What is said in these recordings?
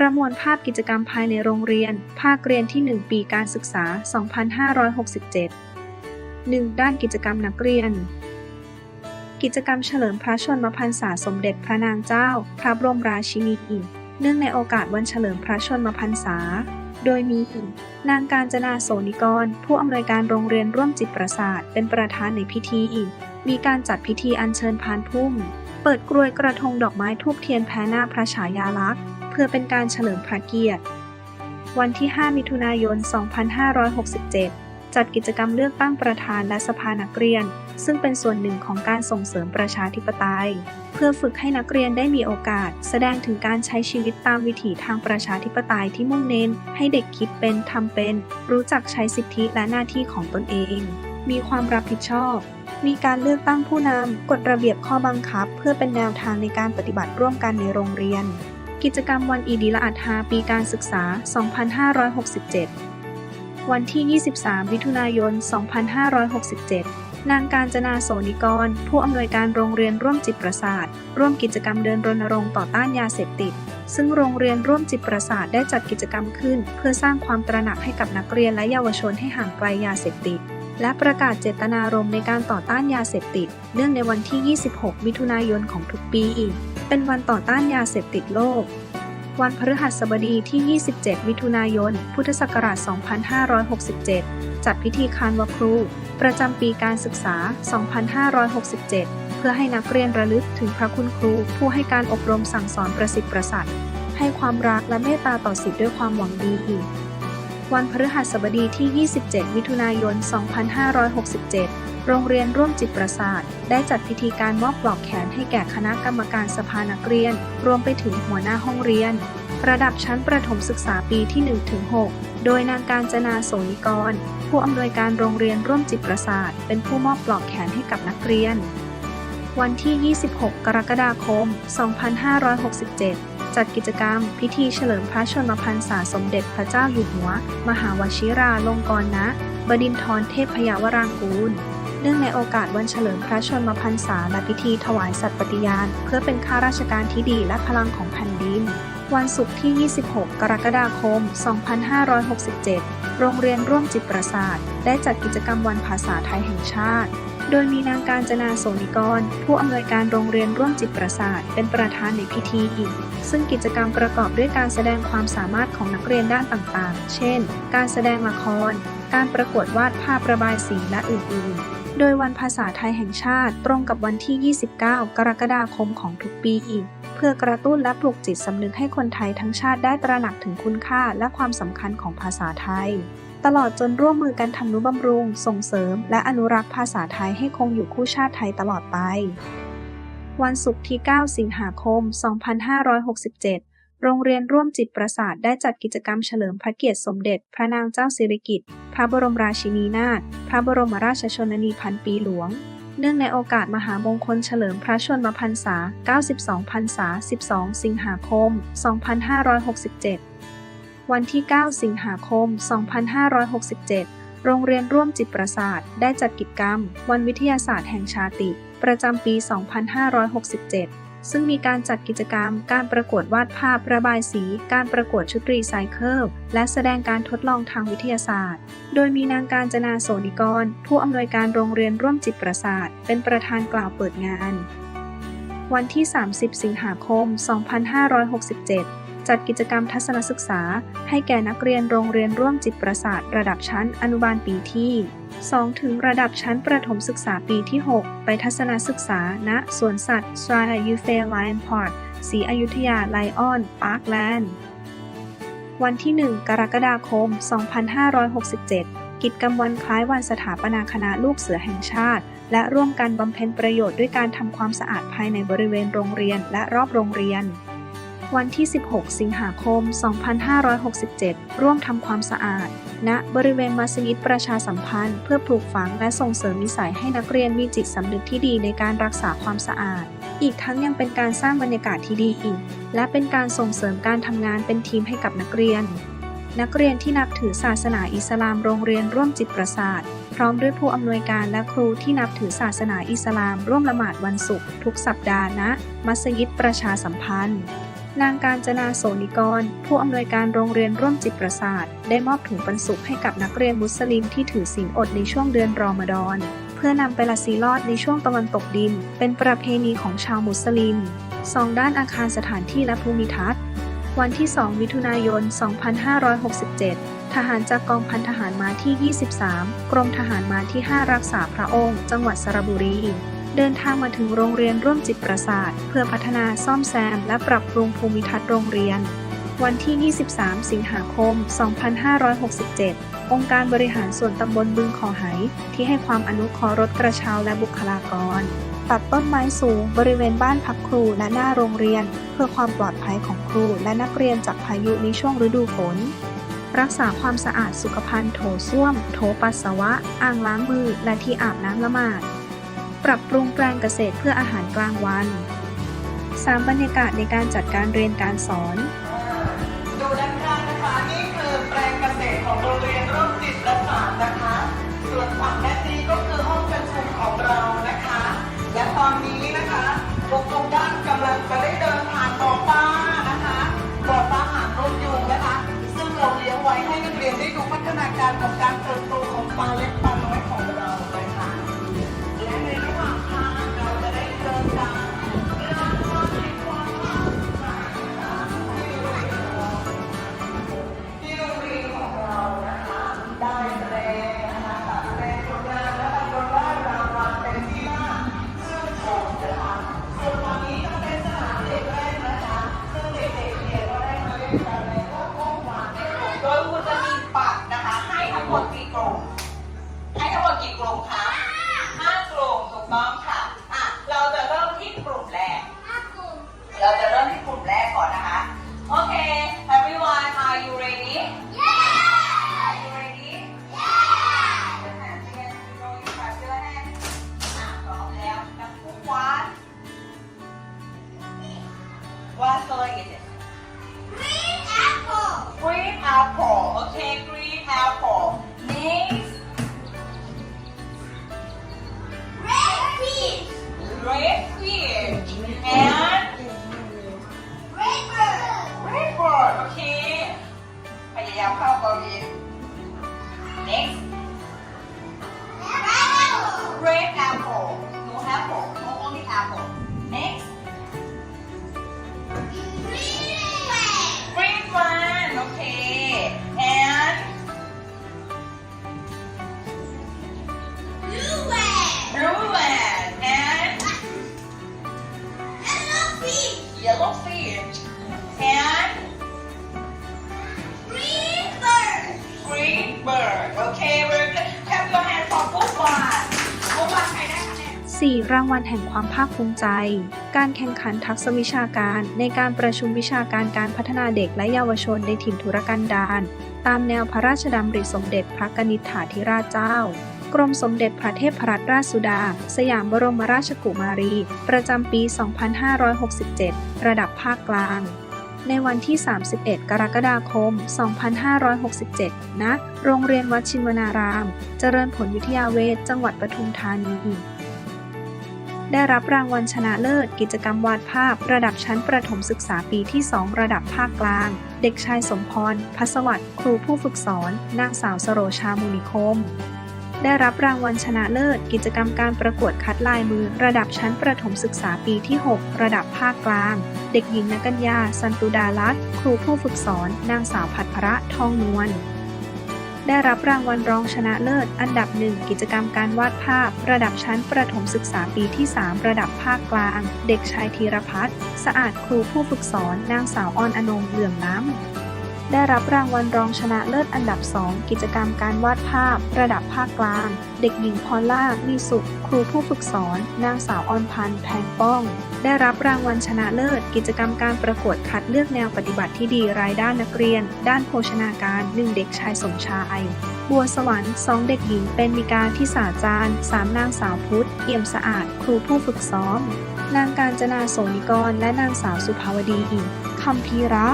ประมวลภาพกิจกรรมภายในโรงเรียน ภาคเรียนที่ 1 ปีการศึกษา 2567 1. ด้านกิจกรรมนักเรียน กิจกรรมเฉลิมพระชนมพรรษาสมเด็จพระนางเจ้า พระบรมราชินีเนื่องในโอกาสวันเฉลิมพระชนมพรรษา โดยมีนางการจนาโสนิกร ผู้อำนวยการโรงเรียนร่วมจิตประสาทเป็นประธานในพิธี มีการจัดพิธีอัญเชิญพานพุ่ม เปิดกรวยกระทงดอกไม้ทูบเทียนแพ้หน้าพระฉายาลักษณ์ พื่อเป็นการเฉลิมพระเกียรติ วันที่ 5 มิถุนายน 2567 จัดกิจกรรมเลือกตั้งประธานและสภานักเรียน ซึ่งเป็นส่วนหนึ่งของการส่งเสริมประชาธิปไตย เพื่อฝึกให้นักเรียนได้มีโอกาส แสดงถึงการใช้ชีวิตตามวิถีทางประชาธิปไตยที่มุ่งเน้น ให้เด็กคิดเป็นทำเป็น รู้จักใช้สิทธิและหน้าที่ของตนเอง มีความรับผิดชอบมีการเลือกตั้งผู้นำกฎระเบียบข้อบังคับ เพื่อเป็นแนวทางในการปฏิบัติร่วมกันในโรงเรียน กิจกรรมวันอีดีละอัฐาปีการศึกษา 2567 วันที่ 23 มิถุนายน 2567 นางการจนาโสนิกร ผู้อำนวยการโรงเรียนร่วมจิตประสาท ร่วมกิจกรรมเดินรณรงค์ต่อต้านยาเสพติด ซึ่งโรงเรียนร่วมจิตประสาทได้จัดกิจกรรมขึ้น เพื่อสร้างความตระหนักให้กับนักเรียนและเยาวชนให้ห่างไกลยาเสพติดและประกาศเจตนารมณ์ในการต่อต้านยาเสพติด เนื่องในวันที่ 26 มิถุนายนของทุกปีอีก เป็นวันต่อต้านยาเสพติดโลก วันพฤหัสบดีที่ 27 มิถุนายน พุทธศักราช 2567 จัดพิธีคานวครู ประจำปีการศึกษา 2567 เพื่อให้นักเรียนระลึกถึงพระคุณครู ผู้ให้การอบรมสั่งสอนประสิทธิ์ประสัทให้ความรักและเมตตาต่อสิทธิ์ด้วยความหวังดีอีกวันพฤหัสบดีที่ 27 มิถุนายน 2567 โรงเรียนร่วมจิตประสาท ได้จัดพิธีการมอบปลอกแขนให้แก่คณะกรรมการสภานักเรียน รวมไปถึงหัวหน้าห้องเรียน ระดับชั้นประถมศึกษาปีที่ 1-6 โดยนางการจนาโสนิกร ผู้อำนวยการโรงเรียนร่วมจิตประสาท เป็นผู้มอบปลอกแขนให้กับนักเรียน วันที่ 26 กรกฎาคม 2567จัดกิจกรรม พิธีเฉลิมพระชนมพรรษาสมเด็จพระเจ้าอยู่หัว มหาวชิราลงกรณบดินทรเทพพยาวรางกูล เนื่องในโอกาสวันเฉลิมพระชนมพรรษาและพิธีถวายสัตย์ปฏิญาณ เพื่อเป็นข้าราชการที่ดีและพลังของแผ่นดิน วันศุกร์ที่ 26 กรกฎาคม 2567 โรงเรียนร่วมจิตประสาท ได้จัดกิจกรรมวันภาษาไทยแห่งชาติ โดยมีนางการจนาโสนิกร ผู้อำนวยการโรงเรียนร่วมจิตประสาท เป็นประธานในพิธีอีกซึ่งกิจกรรมประกอบด้วยการแสดงความสามารถของนักเรียนด้านต่างๆ เช่น การแสดงละคร การประกวดวาดภาพระบายสีและอื่นๆ โดยวันภาษาไทยแห่งชาติตรงกับวันที่ 29 กรกฎาคมของทุกปีเพื่อกระตุ้นและปลุกจิตสำนึกให้คนไทยทั้งชาติได้ตระหนักถึงคุณค่าและความสำคัญของภาษาไทย ตลอดจนร่วมมือกันทำนุบำรุง ส่งเสริม และอนุรักษ์ภาษาไทยให้คงอยู่คู่ชาติไทยตลอดไป วันศุกร์ที่ 9 สิงหาคม 2567 โรงเรียนร่วมจิตประสาทได้จัดกิจกรรมเฉลิมพระเกียรติสมเด็จ พระนางเจ้าสิริกิติ์ พระบรมราชินีนาถ พระบรมราชชนนีพันปีหลวง เนื่องในโอกาสมหามงคลเฉลิมพระชนมพรรษา 92 พรรษา 12 สิงหาคม 2567 วันที่ 9 สิงหาคม 2567 โรงเรียนร่วมจิตประสาทได้จัดกิจกรรม วันวิทยาศาสตร์แห่งชาติ ประจำปี 2567 ซึ่งมีการจัดกิจกรรม การประกวดวาดภาพระบายสี การประกวดชุดรีไซเคิล และแสดงการทดลองทางวิทยาศาสตร์ โดยมีนางการจนาโสนิกร ผู้อำนวยการโรงเรียนร่วมจิตประสาท เป็นประธานกล่าวเปิดงาน วันที่ 30 สิงหาคม 2567 จัดกิจกรรมทัศนศึกษา ให้แก่นักเรียนโรงเรียนร่วมจิตประสาทระดับชั้นอนุบาลปีที่ 2 ถึงระดับชั้นประถมศึกษาปีที่ 6 ไปทัศนศึกษา ณ สวนสัตว์ s t r a y u f e l i o n Park ศรีอยุธยาไลออนพาร์คแลนด์ วันที่ 1 กรกฎาคม 2567 กิจกรรมวันคล้ายวันสถาปนาคณะลูกเสือแห่งชาติ และร่วมกันบำเพ็ญประโยชน์ด้วยการทำความสะอาดภายในบริเวณโรงเรียนและรอบโรงเรียน วันที่ 16 สิงหาคม 2567 ร่วมทำความสะอาด ณ บริเวณมัสยิดประชาสัมพันธ์ เพื่อปลูกฝังและส่งเสริมนิสัยให้นักเรียนมีจิตสำนึกที่ดีในการรักษาความสะอาด อีกทั้งยังเป็นการสร้างบรรยากาศที่ดีอีก และเป็นการส่งเสริมการทำงานเป็นทีมให้กับนักเรียน นักเรียนที่นับถือศาสนาอิสลามโรงเรียนร่วมจิตประสาทพร้อมด้วยผู้อำนวยการและครูที่นับถือศาสนาอิสลาม ร่วมละหมาดวันศุกร์ทุกสัปดาห์ณมัสยิดประชาสัมพันธ์ นางการจนาโสนิกร ผู้อำนวยการโรงเรียนร่วมจิตประสาท ได้มอบถุงปันสุขให้กับนักเรียนมุสลิมที่ถือศีลอดในช่วงเดือนรอมฎอน เพื่อนำไปละสีลอดในช่วงตะวันตกดิน เป็นประเพณีของชาวมุสลิมสองด้านอาคารสถานที่และภูมิทัศน์ วันที่ 2 มิถุนายน 2567 ทหารจากกองพันทหารมาที่ 23 กรมทหารมาที่ 5 รักษาพระองค์ จังหวัดสระบุรี เดินทางมาถึงโรงเรียนร่วมจิตประสาท เพื่อพัฒนาซ่อมแซม และปรับปรุงภูมิทัศน์โรงเรียน วันที่ 23 สิงหาคม 2567 องค์การบริหารส่วนตำบลบึงขอไหที่ให้ความอนุเคราะห์รถกระเช้าและบุคลากร ตัดต้นไม้สูงบริเวณบ้านพักครูและหน้าโรงเรียน เพื่อความปลอดภัยของครูและนักเรียนจากพายุในช่วงฤดูฝนรักษาความสะอาดสุขภัณฑ์โถส้วม โถปัสสาวะ อ่างล้างมือ และที่อาบน้ำละหมาด ปรับปรุงแปลงเกษตรเพื่ออาหารกลางวัน 3. บรรยากาศในการจัดการเรียนการสอนดูด้านข้างนะคะนี่คือแปลงเกษตรของโรงเรียนร่มจิตประสาทนะคะ ส่วนฝั่งด้านนี้ก็คือห้องประชุมของเรานะคะ และตอนนี้นะคะทุกด้านกำลังจะได้เดินผ่านบ่อปลานะคะบ่อปลาหางนกยูงนะคะ ซึ่งเราเลี้ยงไว้ให้นักเรียนได้ดูพัฒนาการของการ right here. Okay very good clap your hands for both one both one ใครได้คะแนน 4. รางวัลแห่งความภาคภูมิใจ การแข่งขันทักษะวิชาการในการประชุมวิชาการการพัฒนาเด็กและเยาวชนในถิ่นธุรกันดาร ตามแนวพระราชดำริสมเด็จพระกนิษฐาธิราชเจ้า กรมสมเด็จพระเทพรัตนราชสุดา สยามบรมราชกุมารี ประจำปี 2567 ระดับภาคกลาง ในวันที่ 31 กรกฎาคม 2567 ณ โรงเรียนวัดชินวนาราม เจริญผลวิทยาเวชจังหวัดปทุมธานี ได้รับรางวัลชนะเลิศ กิจกรรมวาดภาพ ระดับชั้นประถมศึกษาปีที่ 2 ระดับภาคกลาง เด็กชายสมพร พัสวัสดิ์ครูผู้ฝึกสอน นางสาวสโรชามุนิคม ได้รับรางวัลชนะเลิศ กิจกรรมการประกวดคัดลายมือ ระดับชั้นประถมศึกษาปีที่ 6 ระดับภาคกลาง เด็กหญิงนกัญญา สันตุดาลักษณ์ครูผู้ฝึกสอน นางสาวผัดพระทองนวลได้รับรางวัลรองชนะเลิศ อันดับหนึ่งกิจกรรมการวาดภาพ ระดับชั้นประถมศึกษาปีที่ 3 ระดับภาคกลาง เด็กชายธีรพัฒน์สะอาดครูผู้ฝึกสอน นางสาวออนอนงเหลือมล้ำ ได้รับรางวัลรองชนะเลิศอันดับ 2 กิจกรรมการวาดภาพ ระดับภาคกลาง เด็กหญิงพอลล่ามีสุข ครูผู้ฝึกสอน นางสาวออนพันธ์แพงป้อง ได้รับรางวัลชนะเลิศ กิจกรรมการประกวดคัดเลือกแนวปฏิบัติที่ดีรายด้านนักเรียน ด้านโภชนาการ1เด็กชายสมชายบัวสวรรค์2เด็กหญิงเป็นมิกาทิสาจารย์3นางสาวพุทธ เอี่ยมสะอาด ครูผู้ฝึกซ้อม นางการจนาโสนิกร และนางสาวสุภาวดีคัมพีระ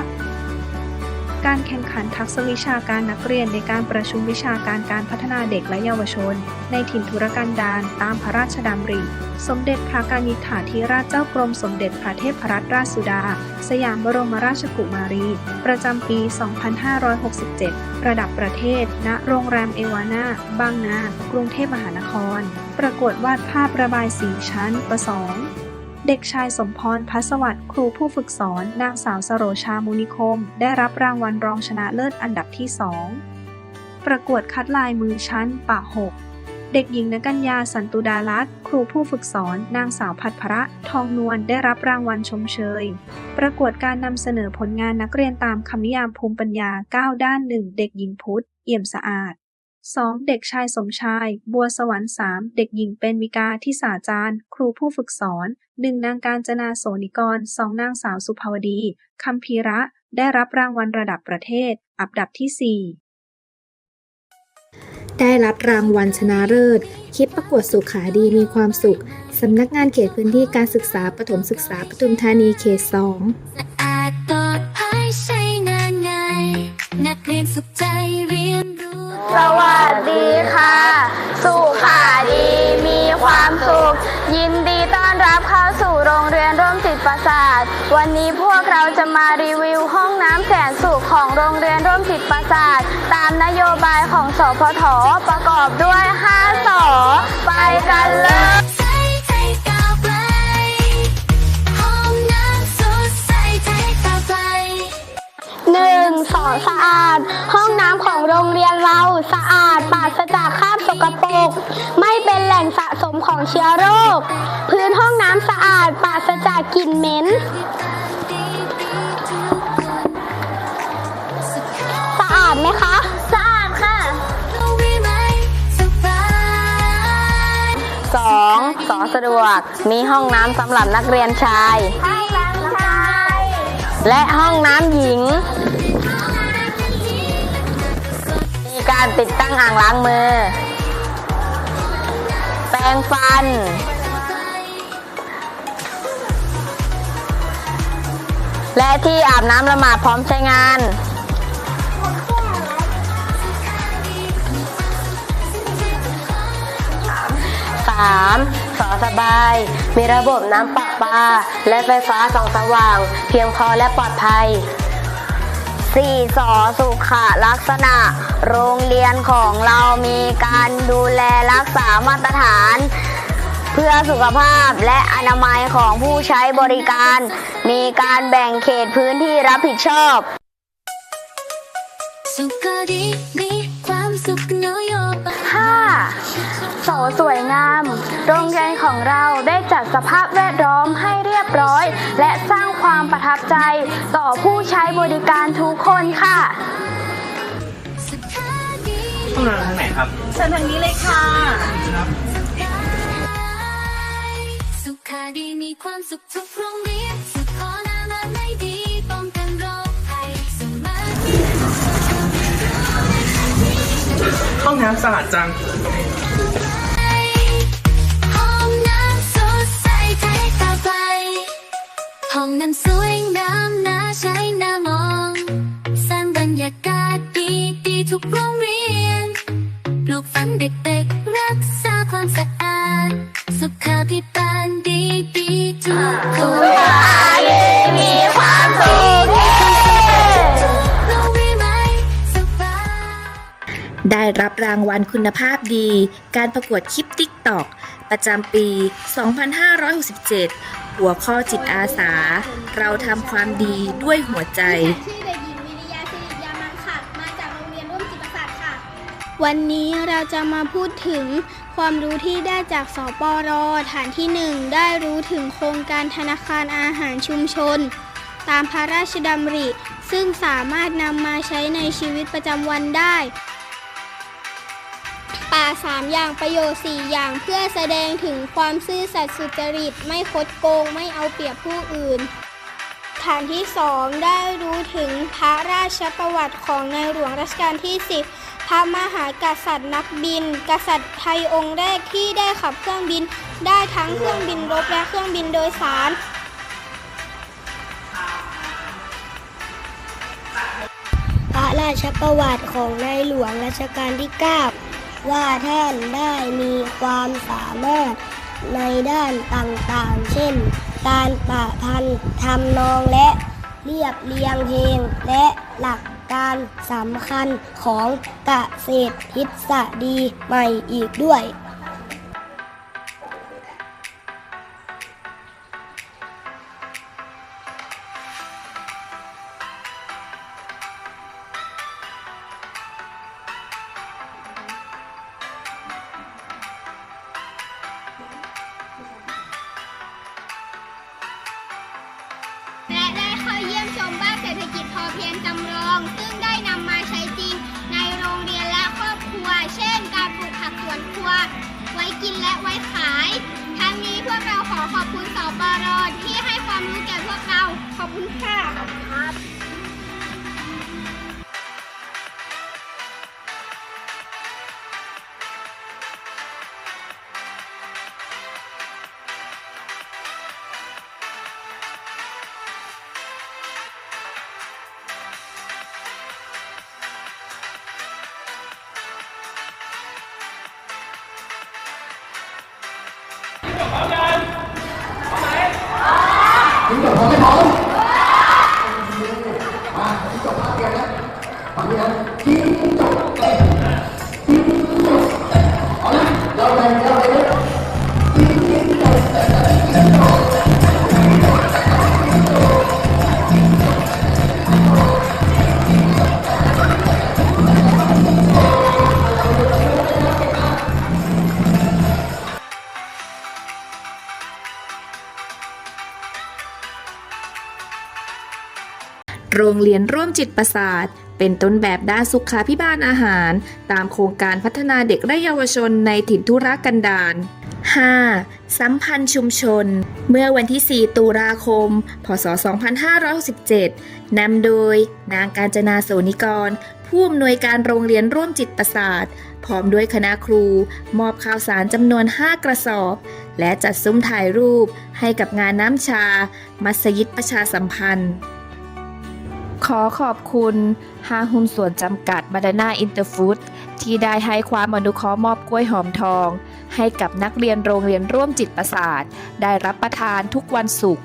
การแข่งขันทักษะวิชาการนักเรียนในการประชุมวิชาการการพัฒนาเด็กและเยาวชน ในถิ่นธุรกันดารตามพระราชดำริ สมเด็จพระกนิษฐาธิราชเจ้ากรมสมเด็จพระเทพรัตนราชสุดา สยามบรมราชกุมารี ประจำปี 2567 ระดับประเทศ ณ โรงแรมเอวาน่าบางนา กรุงเทพมหานคร ประกวดวาดภาพระบายสีชั้นประสอง เด็กชายสมพรพัสวัสดิ์ครูผู้ฝึกสอน นางสาวสโรชามุนิคม ได้รับรางวัลรองชนะเลิศอันดับที่2ประกวดคัดลายมือชั้นปะหกเด็กหญิงนกัญญาสันตุดาลัตครูผู้ฝึกสอน นางสาวพัดพระ ทองนวลได้รับรางวัลชมเชย ประกวดการนำเสนอผลงานนักเรียนตามคำนิยามภูมิปัญญา 9 ด้าน 1 เด็กหญิงพุทธ เอี่ยมสะอาด 2. เด็กชายสมชาย บัวสวรรค์ 3 เด็กหญิงเป็นวิกาที่สาจารย์ ครูผู้ฝึกสอน หนึ่งนางการจนาโสนิกรสองนางสาวสุภาวดีคำพีระ ได้รับรางวัลระดับประเทศ อันดับที่ 4 ได้รับรางวัลชนะเลิศ คลิปประกวดสุขาดีมีความสุข สำนักงานเขตพื้นที่การศึกษาประถมศึกษาปทุมธานีเขต 2 ประสาทวันนี้พวกเราจะมารีวิวห้องน้ำแสนสุขของโรงเรียนร่วมจิตประสาทตามนโยบายของสพทประกอบด้วย 5สอไปกันเลยใส่ใจก้าวไกลห้องน้ำสดใสใจก้าวไกลหนึ่งสองสะอาด ห้องน้ำของโรงเรียนเราสะอาดปราศจากคราบสกปรกไม่เป็นแหล่งสะสมของเชื้อโรค ศจากกลิ่นเหม็นสะอาดไหมคะ สะอาดค่ะรู้ไหมสบายสองสอสะดวก มีห้องน้ำสำหรับนักเรียนชาย ห้องน้ำชาย และห้องน้ำหญิง มีการติดตั้งอ่างล้างมือ แปรงฟัน ที่อาบน้ำละหมาดพร้อมใช้งาน 3. สอสบาย มีระบบน้ำประปา และไฟฟ้าส่องสว่าง เพียงพอและปลอดภัย 4. สอสุขลักษณะ โรงเรียนของเรามีการดูแลรักษามาตรฐาน เพื่อสุขภาพและอนามัยของผู้ใช้บริการ มีการแบ่งเขตพื้นที่รับผิดชอบ สุขดีมีความสุขนโยบาย 5. โสสวยงาม โรงเรียนของเราได้จัดสภาพแวดล้อมให้เรียบร้อย และสร้างความประทับใจต่อผู้ใช้บริการทุกคนค่ะสุขาดีห้องน้ำทางไหนครับสุขาดีมีความสุขทุกโรงเรียน ห้องน้ำสะอาดจัง คุณภาพดี การประกวดคลิปติ๊กตอกประจำปี 2567 หัวข้อจิตอาสา เราทำความดีด้วยหัวใจ ชื่อเด็กหญิงวิริยาสิริยามังคัดมาจากโรงเรียนร่วมจิตประสาทค่ะ วันนี้เราจะมาพูดถึงความรู้ที่ได้จากสปรฐานที่ 1 ได้รู้ถึงโครงการธนาคารอาหารชุมชน ตามพระราชดำริ ซึ่งสามารถนำมาใช้ในชีวิตประจำวันได้ สามอย่างประโยชน์สี่อย่างเพื่อแสดงถึงความซื่อสัตย์สุจริตไม่คดโกงไม่เอาเปรียบผู้อื่น ฐานที่2ได้รู้ถึงพระราชประวัติของในหลวงรัชกาลที่ 10 พระมหากษัตริย์นักบิน กษัตริย์ไทยองค์แรกที่ได้ขับเครื่องบิน ได้ทั้งเครื่องบินรบและเครื่องบินโดยสารพราชประวัติของในหลวงรัชกาลที่ 9 ว่าท่านได้มีความสามารถในด้านต่างๆ เช่น การประพันธ์ทำนองและเรียบเรียงเพลงและหลักการสำคัญของเกษตรทฤษฎีใหม่อีกด้วย รงเรียนร่วมจิตประสาท เป็นต้นแบบด้านสุขาพิบาลอาหาร ตามโครงการพัฒนาเด็กและเยาวชนในถิ่นทุรกันดาร 5. สัมพันธ์ชุมชน เมื่อวันที่ 4 ตุลาคม พศ 2567นำโดย นางการจนาโสนิกร ผู้อำนวยการโรงเรียนร่วมจิตประสาท พร้อมด้วยคณะครู มอบข่าวสารจำนวน 5 กระสอบ และจัดซุ้มถ่ายรูปให้กับงานน้ำชา มัสยิดประชาสัมพันธ์ ขอขอบคุณห้างหุ้นส่วนจำกัดมาดาน่าอินเตอร์ฟู้ดที่ได้ให้ความอนุเคราะห์มอบกล้วยหอมทอง ให้กับนักเรียนโรงเรียนร่วมจิตประสาท ได้รับประทานทุกวันศุกร์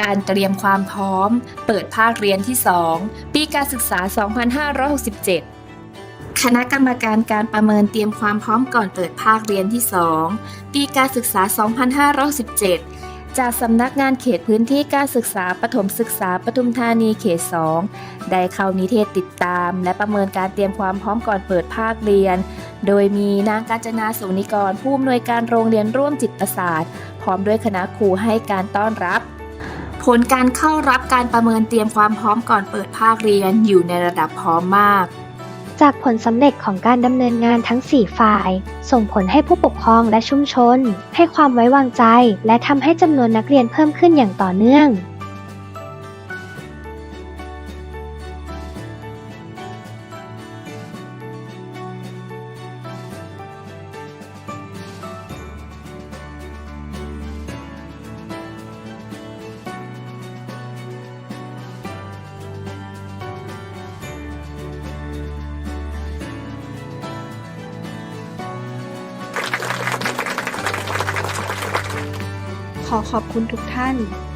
การเตรียมความพร้อม เปิดภาคเรียนที่ 2 ปีการศึกษา 2567 คณะกรรมการการประเมินเตรียมความพร้อมก่อนเปิดภาคเรียนที่ 2 ปีการศึกษา 2517 จากสำนักงานเขตพื้นที่การศึกษาปฐมศึกษาปทุมธานีเขต 2 ได้เข้านิเทศติดตาม และประเมินการเตรียมความพร้อมก่อนเปิดภาคเรียน โดยมีนางกาญจนาสุนิกร ผู้อำนวยการโรงเรียนร่วมจิตประสาทพร้อมด้วยคณะครูให้การต้อนรับ ผลการเข้ารับการประเมินเตรียมความพร้อมก่อนเปิดภาคเรียนอยู่ในระดับพร้อมมาก จากผลสำเร็จของการดำเนินงานทั้ง 4 ฝ่าย ส่งผลให้ผู้ปกครองและชุมชน ให้ความไว้วางใจ และทำให้จำนวนนักเรียนเพิ่มขึ้นอย่างต่อเนื่อง ขอ